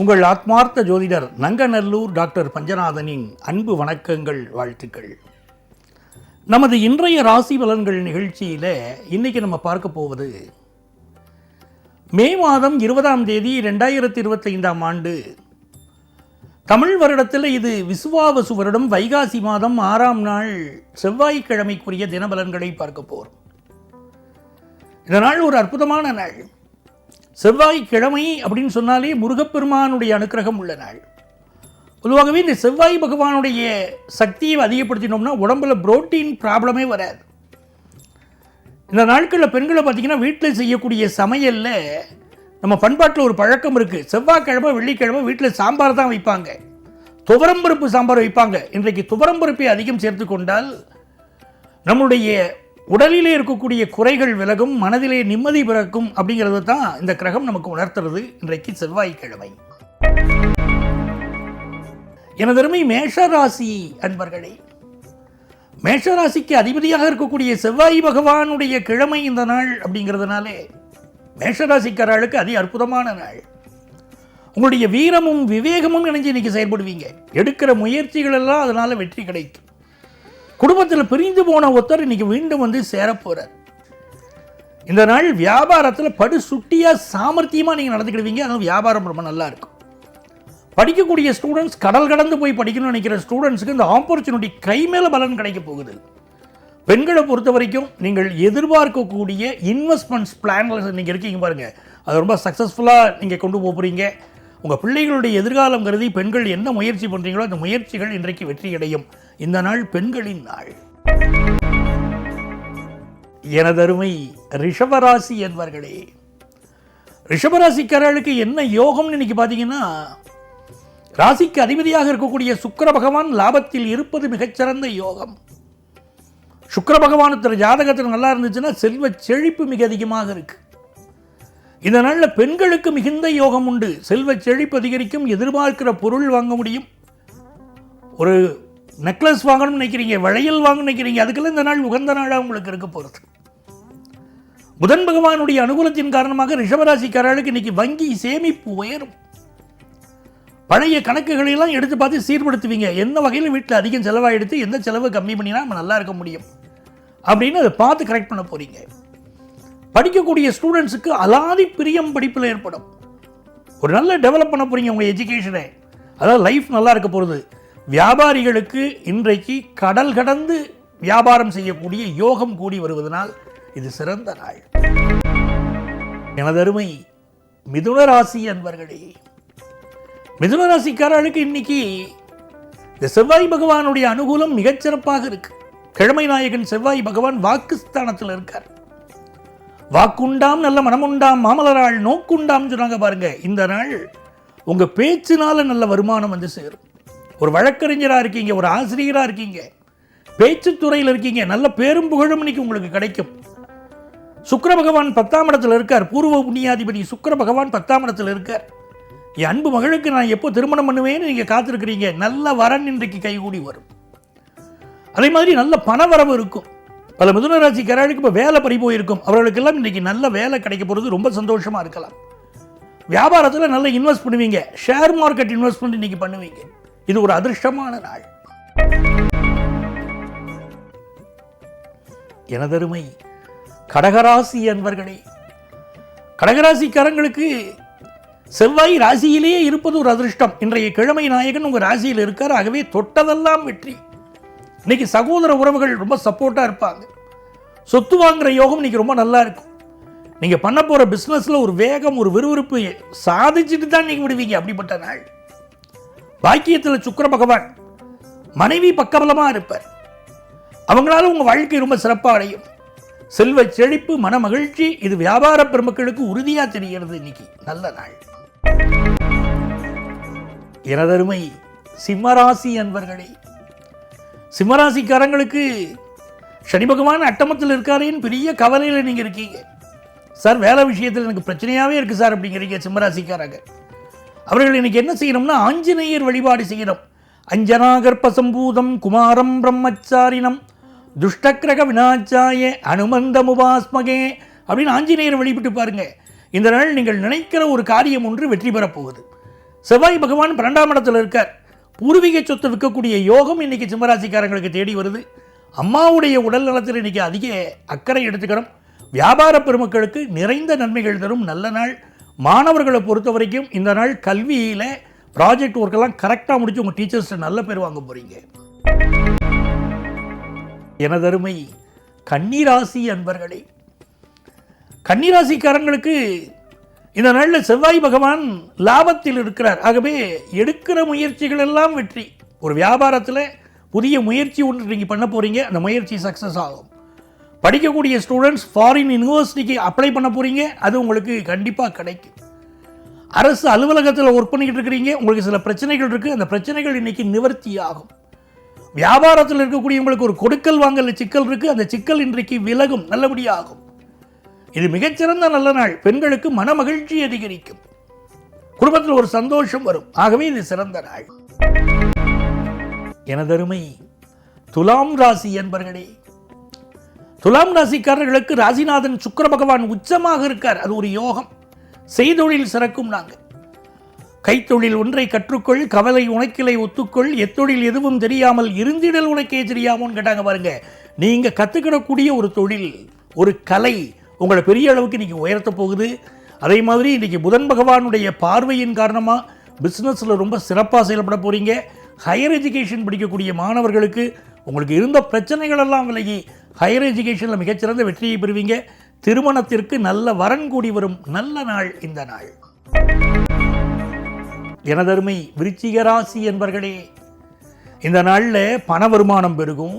உங்கள் ஆத்மார்த்த ஜோதிடர் நங்கநல்லூர் டாக்டர் பஞ்சநாதனின் அன்பு வணக்கங்கள் வாழ்த்துக்கள். நமது இன்றைய ராசி பலன்கள் நிகழ்ச்சியில் இன்றைக்கி நம்ம பார்க்க போவது மே மாதம் இருபதாம் தேதி ரெண்டாயிரத்தி இருபத்தைந்தாம் ஆண்டு. தமிழ் வருடத்தில் இது விசுவாவசு வருடம். வைகாசி மாதம் ஆறாம் நாள் செவ்வாய்க்கிழமைக்குரிய தினபலன்களை பார்க்க போகிறோம் இந்த நாள் ஒரு அற்புதமான நாள். செவ்வாய்க்கிழமை அப்படின்னு சொன்னாலே முருகப்பெருமானுடைய அனுக்கிரகம் உள்ள நாள். பொதுவாகவே இந்த செவ்வாய் பகவானுடைய சக்தியை அதிகப்படுத்தினோம்னா உடம்புல புரோட்டீன் ப்ராப்ளமே வராது. இந்த நாட்களில் பெண்களை பார்த்தீங்கன்னா வீட்டில் செய்யக்கூடிய சமையலில் நம்ம பண்பாட்டில் ஒரு பழக்கம் இருக்குது செவ்வாய்க்கிழமை வெள்ளிக்கிழமை வீட்டில் சாம்பார் தான் வைப்பாங்க. துவரம்பருப்பு சாம்பார் வைப்பாங்க. இன்றைக்கு துவரம்பருப்பை அதிகம் சேர்த்து கொண்டால் நம்முடைய உடலிலே இருக்கக்கூடிய குறைகள் விலகும் மனதிலே நிம்மதி பிறக்கும் அப்படிங்கிறது தான் இந்த கிரகம் நமக்கு உணர்த்துறது இன்றைக்கு செவ்வாய்க்கிழமை. எனதருமை மேஷராசி அன்பர்களே மேஷராசிக்கு அதிபதியாக இருக்கக்கூடிய செவ்வாய் பகவானுடைய கிழமை இந்த நாள் அப்படிங்கிறதுனாலே மேஷராசிக்காரர்களுக்கு அதி அற்புதமான நாள். உங்களுடைய வீரமும் விவேகமும் இணைஞ்சு இன்னைக்கு செயல்படுவீங்க. எடுக்கிற முயற்சிகள் எல்லாம் அதனால வெற்றி கிடைக்கும். குடும்பத்தில் பிரிந்து போன ஒருத்தர் இன்னைக்கு மீண்டும் வந்து சேரப்போகிறார் இந்த நாள் வியாபாரத்தில் படு சுட்டியாக சாமர்த்தியமாக நீங்கள் நடந்துக்கிடுவீங்க. அதனால் வியாபாரம் ரொம்ப நல்லா இருக்கும். படிக்கக்கூடிய ஸ்டூடெண்ட்ஸ் கடல் கடந்து போய் படிக்கணும்னு நினைக்கிற ஸ்டூடெண்ட்ஸுக்கு இந்த ஆப்பர்ச்சுனிட்டி கை மேலே பலன் கிடைக்க போகுது. பெண்களை பொறுத்த வரைக்கும் நீங்கள் எதிர்பார்க்கக்கூடிய இன்வெஸ்ட்மெண்ட்ஸ் பிளான்ல நீங்கள் இருக்கீங்க பாருங்கள் அது ரொம்ப சக்ஸஸ்ஃபுல்லாக நீங்கள் கொண்டு போக போகிறீங்க உங்கள் பிள்ளைகளுடைய எதிர்காலம் கருதி பெண்கள் என்ன முயற்சி பண்ணுறீங்களோ அந்த முயற்சிகள் இன்றைக்கு வெற்றியடையும். இந்த நாள் பெண்களின் நாள். எனதருமை ரிஷபராசி என்பவர்களே ரிஷபராசிக்காரர்களுக்கு என்ன யோகம்னு இன்னைக்கு பார்த்தீங்கன்னா ராசிக்கு அதிபதியாக இருக்கக்கூடிய சுக்கர பகவான் லாபத்தில் இருப்பது மிகச்சிறந்த யோகம். சுக்கிர பகவானத்தில் ஜாதகத்தில் நல்லா இருந்துச்சுன்னா செல்வ செழிப்பு மிக அதிகமாக இருக்கு. இந்த நாளில் பெண்களுக்கு மிகுந்த யோகம் உண்டு. செல்வ செழிப்பு அதிகரிக்கும் எதிர்பார்க்கிற பொருள் வாங்க முடியும். ஒரு நெக்லஸ் வாங்கணும்னு நினைக்கிறீங்க வளையல் வாங்கணும்னு நினைக்கிறீங்க அதுக்கெல்லாம் இந்த நாள் உகந்த நாளாக உங்களுக்கு இருக்க போகிறது புதன் பகவானுடைய அனுகூலத்தின் காரணமாக ரிஷபராசிக்காரர்களுக்கு இன்னைக்கு வங்கி சேமிப்பு உயரும். பழைய கணக்குகளெல்லாம் எடுத்து பார்த்து சீர்படுத்துவீங்க. எந்த வகையில் வீட்டில் அதிகம் செலவாயிடுத்து எந்த செலவு கம்மி பண்ணினா நம்ம நல்லா இருக்க முடியும். அப்படின்னு அதை பார்த்து கரெக்ட் பண்ண போறீங்க. படிக்கக்கூடிய ஸ்டூடெண்ட்ஸுக்கு அலாதி பிரியம் படிப்பில் ஏற்படும். ஒரு நல்ல டெவலப் பண்ண போறீங்க உங்கள் எஜுகேஷனை அதாவது லைஃப் நல்லா இருக்க போகிறது வியாபாரிகளுக்கு இன்றைக்கு கடல் கடந்து வியாபாரம் செய்யக்கூடிய யோகம் கூடி வருவதனால் இது சிறந்த நாள். எனதருமை மிதுன ராசி அன்பர்களே மிதுன ராசிக்காரர்களுக்கு இன்னைக்கு இந்த செவ்வாய் பகவானுடைய அனுகூலம் மிகச்சிறப்பாக இருக்கு. கிழமை நாயகன் செவ்வாய் பகவான் வாக்குஸ்தானத்தில் இருக்கார். வாக்குண்டாம் நல்ல மனமுண்டாம் மாமலராள் நோக்குண்டாம் சொன்னாங்க பாருங்க. இந்த நாள் உங்க பேச்சினால நல்ல வருமானம் வந்து சேரும். ஒரு வழக்கறிஞராக இருக்கீங்க ஒரு ஆசிரியராக இருக்கீங்க பேச்சுத்துறையில் இருக்கீங்க நல்ல பேரும் புகழும் இன்னைக்கு உங்களுக்கு கிடைக்கும். சுக்கர பகவான் பத்தாம் இடத்துல இருக்கார். பூர்வ புண்ணியாதிபதி சுக்கிர பகவான் பத்தாம் இடத்துல இருக்கார். என் அன்பு மகளுக்கு நான் எப்போ திருமணம் பண்ணுவேன்னு நீங்கள் காத்திருக்கிறீங்க. நல்ல வரன் இன்றைக்கு கைகூடி வரும். அதே மாதிரி நல்ல பணவரவு இருக்கும். பல மிதுன ராசிக்காரர்களுக்கு இப்போ வேலை பறி போயிருக்கும். அவர்களுக்கெல்லாம் இன்றைக்கி நல்ல வேலை கிடைக்க போகிறது ரொம்ப சந்தோஷமாக இருக்கலாம். வியாபாரத்தில் நல்லா இன்வெஸ்ட் பண்ணுவீங்க. ஷேர் மார்க்கெட் இன்வெஸ்ட்மெண்ட் இன்னைக்கு பண்ணுவீங்க. இது ஒரு அதிர்ஷ்டமான நாள். எனதருமை கடகராசி என்பர்களே கடகராசிக்காரங்களுக்கு செவ்வாய் ராசியிலேயே இருப்பது ஒரு அதிர்ஷ்டம். இன்றைய கிழமை நாயகன் உங்கள் ராசியில் இருக்கார். ஆகவே தொட்டதெல்லாம் வெற்றி. இன்னைக்கு சகோதர உறவுகள் ரொம்ப சப்போர்ட்டாக இருப்பாங்க. சொத்து வாங்குற யோகம் இன்னைக்கு ரொம்ப நல்லா இருக்கும். நீங்கள் பண்ண போகிற பிஸ்னஸில் ஒரு வேகம் ஒரு விறுவிறுப்பு சாதிச்சுட்டு தான் நீங்கள் விடுவீங்க அப்படிப்பட்ட நாள். பாக்கியத்தில் சுக்கர பகவான் மனைவி பக்கபலமாக இருப்பார். அவங்களால உங்கள் வாழ்க்கை ரொம்ப சிறப்பாக அடையும். செல்வ செழிப்பு மன மகிழ்ச்சி இது வியாபார பெருமக்களுக்கு உறுதியாக தெரிகிறது இன்னைக்கு. நல்ல நாள். எனதருமை சிம்மராசி அன்பர்களே சிம்மராசிக்காரங்களுக்கு சனி பகவான் அட்டமத்தில் இருக்காரேன்னு பெரிய கவலையில் நீங்கள் இருக்கீங்க. சார் வேலை விஷயத்தில் எனக்கு பிரச்சனையாகவே இருக்குது சார் அப்படிங்கிறீங்க சிம்மராசிக்காரங்க. அவர்கள் இன்றைக்கி என்ன செய்யணும்னா ஆஞ்சநேயர் வழிபாடு செய்யணும். அஞ்சனாகர்ப்ப சம்பூதம் குமாரம் பிரம்மச்சாரினம் துஷ்டக்கிரக வினாச்சாய அனுமந்தமுபாஸ்மகே அப்படின்னு ஆஞ்சநேயர் வழிபட்டு பாருங்கள் இந்த நாள் நீங்கள் நினைக்கிற ஒரு காரியம் ஒன்று வெற்றி பெறப்போகுது செவ்வாய் பகவான் பன்னெண்டாம் இடத்தில் இருக்கார். பூர்வீக சொத்தை விற்கக்கூடிய யோகம் இன்னைக்கு சிம்மராசிக்காரங்களுக்கு தேடி வருது. அம்மாவுடைய உடல் நலத்தில் இன்னைக்கு அதிக அக்கறை எடுத்துக்கிறோம். வியாபார பெருமக்களுக்கு நிறைந்த நன்மைகள் தரும். நல்ல நாள். மாணவர்களை பொறுத்த வரைக்கும் இந்த நாள் கல்வியில் ப்ராஜெக்ட் ஒர்க்கெல்லாம் கரெக்டாக முடித்து உங்கள் டீச்சர்ஸ்ட்டு நல்ல பேர் வாங்க போகிறீங்க எனதருமை கன்னிராசி அன்பர்களே கன்னிராசிக்காரங்களுக்கு இந்த நாளில் செவ்வாய் பகவான் லாபத்தில் இருக்கிறார். ஆகவே எடுக்கிற முயற்சிகள் எல்லாம் வெற்றி. ஒரு வியாபாரத்தில் புதிய முயற்சி ஒன்று நீங்கள் பண்ண போகிறீங்க அந்த முயற்சி சக்ஸஸ் ஆகும். படிக்கக்கூடிய ஸ்டூடெண்ட்ஸ் ஃபாரின் யூனிவர்சிட்டிக்கு அப்ளை பண்ண போகிறீங்க அது உங்களுக்கு கண்டிப்பாக கிடைக்கும். அரசு அலுவலகத்தில் ஒர்க் பண்ணிக்கிட்டு இருக்கிறீங்க உங்களுக்கு சில பிரச்சனைகள் இருக்குது அந்த பிரச்சனைகள் இன்றைக்கி நிவர்த்தி ஆகும். வியாபாரத்தில் இருக்கக்கூடியவங்களுக்கு ஒரு கொடுக்கல் வாங்கல் சிக்கல் இருக்குது அந்த சிக்கல் இன்றைக்கு விலகும் நல்லபடியாகும். இது மிகச்சிறந்த நல்ல நாள். பெண்களுக்கு மன மகிழ்ச்சி அதிகரிக்கும். குடும்பத்தில் ஒரு சந்தோஷம் வரும். ஆகவே இது சிறந்த நாள். எனதருமை துலாம் ராசி என்பர்களே துலாம் ராசிக்காரர்களுக்கு ராசிநாதன் சுக்கர பகவான் உச்சமாக இருக்கார். அது ஒரு யோகம். செய்தொழில் சிறக்கும் நாங்கள். கைத்தொழில் ஒன்றை கற்றுக்கொள் கவலை உனக்கிலை ஒத்துக்கொள். எத்தொழில் எதுவும் தெரியாமல் இருந்திடல் உனக்கே தெரியாமோன்னு கேட்டாங்க பாருங்க. நீங்கள் கற்றுக்கிடக்கூடிய ஒரு தொழில் ஒரு கலை உங்களை பெரிய அளவுக்கு இன்றைக்கி உயர்த்த போகுது. அதே மாதிரி இன்றைக்கி புதன் பகவானுடைய பார்வையின் காரணமாக பிஸ்னஸில் ரொம்ப சிறப்பாக செயல்பட போகிறீங்க ஹையர் எஜுகேஷன் படிக்கக்கூடிய மாணவர்களுக்கு உங்களுக்கு இருந்த பிரச்சனைகளெல்லாம் விலகி ஹையர் எஜுகேஷனில் மிகச்சிறந்த வெற்றியை பெறுவீங்க. திருமணத்திற்கு நல்ல வரன் கூடி வரும் நல்ல நாள் இந்த நாள். எனதருமை விருச்சிக ராசி என்பர்களே இந்த நாளில் பண வருமானம் பெருகும்.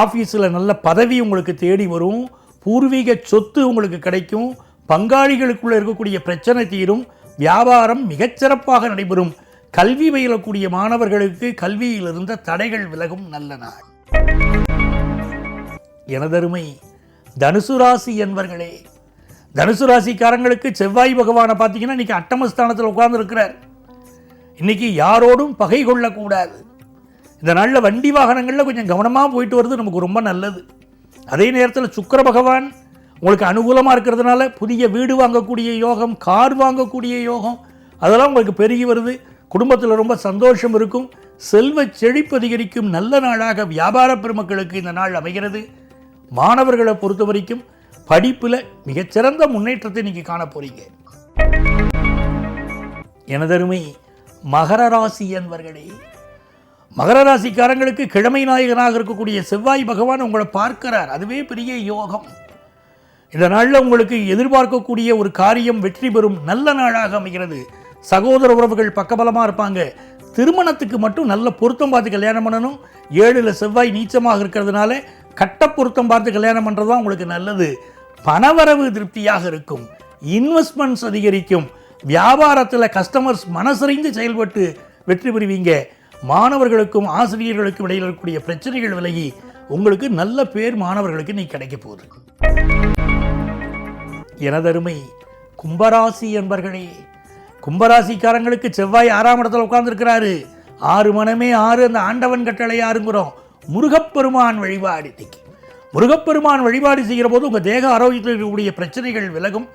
ஆஃபீஸில் நல்ல பதவி உங்களுக்கு தேடி வரும். பூர்வீக சொத்து உங்களுக்கு கிடைக்கும். பங்காளிகளுக்குள்ளே இருக்கக்கூடிய பிரச்சனை தீரும். வியாபாரம் மிகச்சிறப்பாக நடைபெறும். கல்வி பயிலக்கூடிய மாணவர்களுக்கு கல்வியில் இருந்த தடைகள் விலகும் நல்ல நாள். எனதருமை தனுசு ராசி என்பர்களே தனுசு ராசிக்காரங்களுக்கு செவ்வாய் பகவானை பார்த்தீங்கன்னா இன்னைக்கு அட்டமஸ்தானத்தில் உட்கார்ந்துருக்கிறார். இன்னைக்கு யாரோடும் பகை கொள்ளக்கூடாது. இந்த நாளில் வண்டி வாகனங்களில் கொஞ்சம் கவனமாக போயிட்டு வருது நமக்கு ரொம்ப நல்லது. அதே நேரத்தில் சுக்கர பகவான் உங்களுக்கு அனுகூலமாக இருக்கிறதுனால புதிய வீடு வாங்கக்கூடிய யோகம் கார் வாங்கக்கூடிய யோகம் அதெல்லாம் உங்களுக்கு பெருகி வருது. குடும்பத்தில் ரொம்ப சந்தோஷம் இருக்கும். செல்வ செழிப்பு அதிகரிக்கும். நல்ல நாளாக வியாபார பெருமக்களுக்கு இந்த நாள் அமைகிறது. மாணவர்களை பொறுத்த வரைக்கும் படிப்பில் மிகச்சிறந்த முன்னேற்றத்தை நீங்கள் காண போகிறீங்க எனதருமை மகர ராசி என்பர்களே மகர ராசிக்காரங்களுக்கு கிழமை நாயகனாக இருக்கக்கூடிய செவ்வாய் பகவான் உங்களை பார்க்கிறார். அதுவே பெரிய யோகம். இந்த நாளில் உங்களுக்கு எதிர்பார்க்கக்கூடிய ஒரு காரியம் வெற்றி பெறும் நல்ல நாளாக அமைகிறது. சகோதர உறவுகள் பக்கபலமாக இருப்பாங்க. திருமணத்துக்கு மட்டும் நல்ல பொருத்தம் பார்த்து கல்யாணம் பண்ணணும். ஏழில் செவ்வாய் நீச்சமாக இருக்கிறதுனால கட்ட பொருத்தம் பார்த்து கல்யாணம் பண்ணுறது தான் உங்களுக்கு நல்லது. பணவரவு திருப்தியாக இருக்கும். இன்வெஸ்ட்மெண்ட்ஸ் அதிகரிக்கும். வியாபாரத்தில் கஸ்டமர்ஸ் மனசறிந்து செயல்பட்டு வெற்றி பெறுவீங்க. மாணவர்களுக்கும் ஆசிரியர்களுக்கும் இடையில் இருக்கக்கூடிய பிரச்சனைகள் விலகி உங்களுக்கு நல்ல பேர் மாணவர்களுக்கு நீ கிடைக்க போகுது. எனதருமை கும்பராசி என்பர்களே கும்பராசிக்காரங்களுக்கு செவ்வாய் ஆறாம் இடத்துல உட்கார்ந்துருக்கிறாரு. ஆறு மனமே ஆறு அந்த ஆண்டவன் கட்டளையாருங்கிறோம் முருகப்பெருமான் வழிபாடு இன்னைக்கு. முருகப்பெருமான் வழிபாடு செய்கிற போது உங்கள் தேக ஆரோக்கியத்தில் இருக்கக்கூடிய பிரச்சனைகள் விலகும்.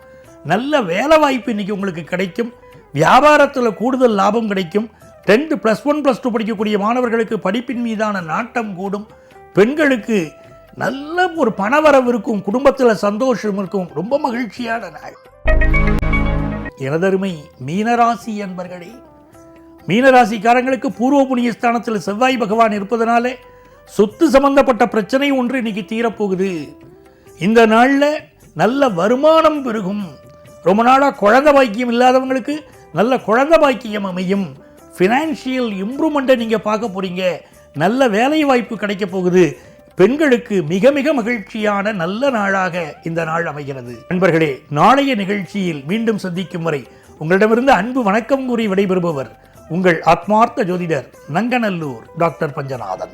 நல்ல வேலை வாய்ப்பு இன்னைக்கு உங்களுக்கு கிடைக்கும். வியாபாரத்தில் கூடுதல் லாபம் கிடைக்கும். Tenth plus one plus two படிக்கக்கூடிய மாணவர்களுக்கு படிப்பின் மீதான நாட்டம் கூடும். பெண்களுக்கு நல்ல ஒரு பணவரவு இருக்கும். குடும்பத்தில் சந்தோஷம் இருக்கும். ரொம்ப மகிழ்ச்சியான நாள். எனதருமை மீனராசி என்பர்களே மீனராசிக்காரங்களுக்கு பூர்வ புண்ணிய ஸ்தானத்தில் செவ்வாய் பகவான் இருப்பதனாலே சொத்து சம்பந்தப்பட்ட பிரச்சனை ஒன்று இன்னைக்கு தீரப்போகுது. இந்த நாளில் நல்ல வருமானம் பெருகும். ரொம்ப நாளாக குழந்தை பாக்கியம் இல்லாதவங்களுக்கு நல்ல குழந்தை பாக்கியம் அமையும். ஃபினான்ஷியல் இம்ப்ரூவ்மெண்ட்டை நீங்கள் பார்க்க போகிறீங்க நல்ல வேலை வாய்ப்பு கிடைக்க போகுது. பெண்களுக்கு மிக மிக மகிழ்ச்சியான நல்ல நாளாக இந்த நாள் அமைகிறது. நண்பர்களே நாளைய நிகழ்ச்சியில் மீண்டும் சந்திக்கும் வரை உங்களிடமிருந்து அன்பு வணக்கம் கூறி விடைபெறுபவர் உங்கள் ஆத்மார்த்த ஜோதிடர் நங்கநல்லூர் டாக்டர் பஞ்சநாதன்.